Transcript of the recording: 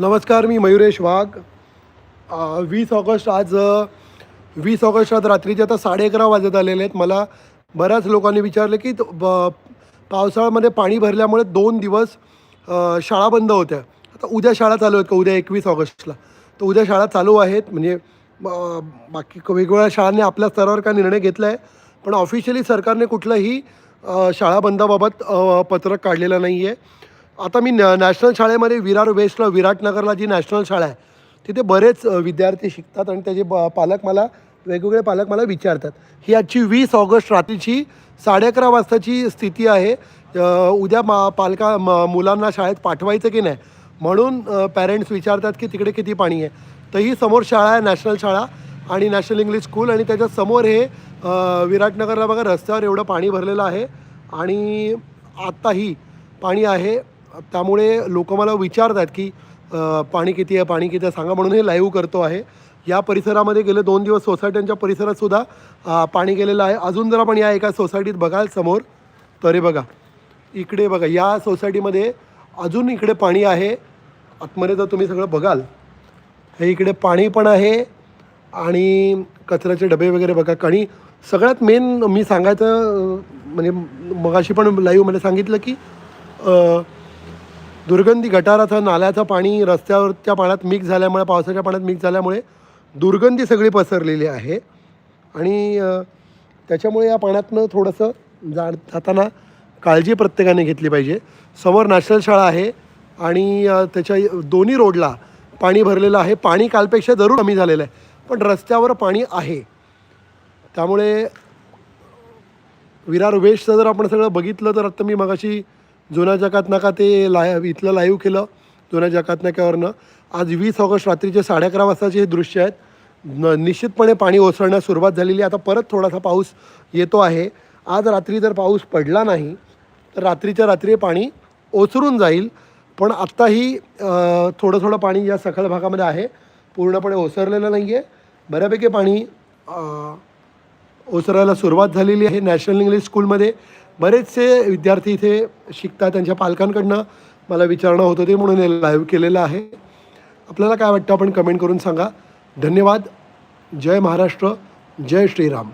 नमस्कार मी मयुरेश वाघ. वीस ऑगस्ट आज वीस ऑगस्ट आज रात्रीचे आता साडे अकरा वाजत आलेले आहेत. मला बऱ्याच लोकांनी विचारलं की तो- ब पावसाळ्यामध्ये पाणी भरल्यामुळे दोन दिवस शाळा बंद होत्या. आता उद्या शाळा चालू आहेत का? उद्या एकवीस ऑगस्टला. तर उद्या शाळा चालू आहेत. म्हणजे बाकी वेगवेगळ्या शाळांनी आपल्या स्तरावर काय निर्णय घेतला आहे पण ऑफिशियली सरकारने कुठलंही शाळा बंदाबाबत पत्रक काढलेलं नाही आहे आता मी न नॅशनल शाळेमध्ये विरार वेस्टला विराटनगरला जी नॅशनल शाळा आहे तिथे बरेच विद्यार्थी शिकतात आणि त्याचे ब पालक मला वेगवेगळे पालक मला विचारतात. ही आजची वीस ऑगस्ट रात्रीची साडे अकरा वाजताची स्थिती आहे. उद्या मा पालका म मुलांना शाळेत पाठवायचं की नाही? म्हणून पॅरेंट्स विचारतात की तिकडे किती पाणी आहे. तर ही समोर शाळा आहे नॅशनल शाळा आणि नॅशनल इंग्लिश स्कूल आणि त्याच्यासमोर हे विराटनगरला बघा रस्त्यावर एवढं पाणी भरलेलं आहे. आणि आत्ताही पाणी आहे. त्यामुळे लोक मला विचारतात की पाणी किती आहे पाणी किती आहे सांगा म्हणून हे लाईव्ह करतो आहे. या परिसरामध्ये गेले दोन दिवस सोसायट्यांच्या परिसरात सुद्धा पाणी गेलेलं आहे. अजून जरा पण या एका सोसायटीत बघाल समोर तर हे बघा. इकडे बघा या सोसायटीमध्ये अजून इकडे पाणी आहे. आतमध्ये जर तुम्ही सगळं बघाल हे इकडे पाणी पण आहे आणि कचऱ्याचे डबे वगैरे बघा. आणि सगळ्यात मेन मी सांगायचं म्हणजे मगाशी पण लाईव्हमध्ये सांगितलं की दुर्गंधी गटाराचं नाल्याचं पाणी रस्त्यावरच्या पाण्यात मिक्स झाल्यामुळे पावसाच्या पाण्यात मिक्स झाल्यामुळे दुर्गंधी सगळी पसरलेली आहे. आणि त्याच्यामुळे या पाण्यातनं थोडंसं जा जाताना काळजी प्रत्येकाने घेतली पाहिजे. समोर नॅशनल शाळा आहे आणि त्याच्या दोन्ही रोडला पाणी भरलेलं आहे. पाणी कालपेक्षा जरूर कमी झालेलं आहे पण रस्त्यावर पाणी आहे. त्यामुळे विरार वेस्टचं जर आपण सगळं बघितलं तर आत्ता मी मगाशी जुन्या जकात नाका ते लाय इथलं लाईव्ह केलं जुन्या जकात नाक्यावरनं आज वीस ऑगस्ट रात्रीचे साडे अकरा वाजताचे हे दृश्य आहेत. न निश्चितपणे पाणी ओसरण्यास सुरुवात झालेली आहे. आता परत थोडासा पाऊस येतो आहे. आज रात्री जर पाऊस पडला नाही तर रात्रीच्या रात्री पाणी ओसरून जाईल. पण आत्ताही थोडं थोडं पाणी या सखल भागामध्ये आहे. पूर्णपणे ओसरलेलं नाही आहे बऱ्यापैकी पाणी ओसरायला सुरुवात झालेली आहे. नॅशनल इंग्लिश स्कूलमध्ये बरेचसे विद्यार्थी इथे शिकतात त्यांच्या पालकांकडनं मला विचारणं होतं ते म्हणून हे लाईव्ह केलेलं आहे. आपल्याला काय वाटतं आपण कमेंट करून सांगा. धन्यवाद. जय महाराष्ट्र. जय श्रीराम.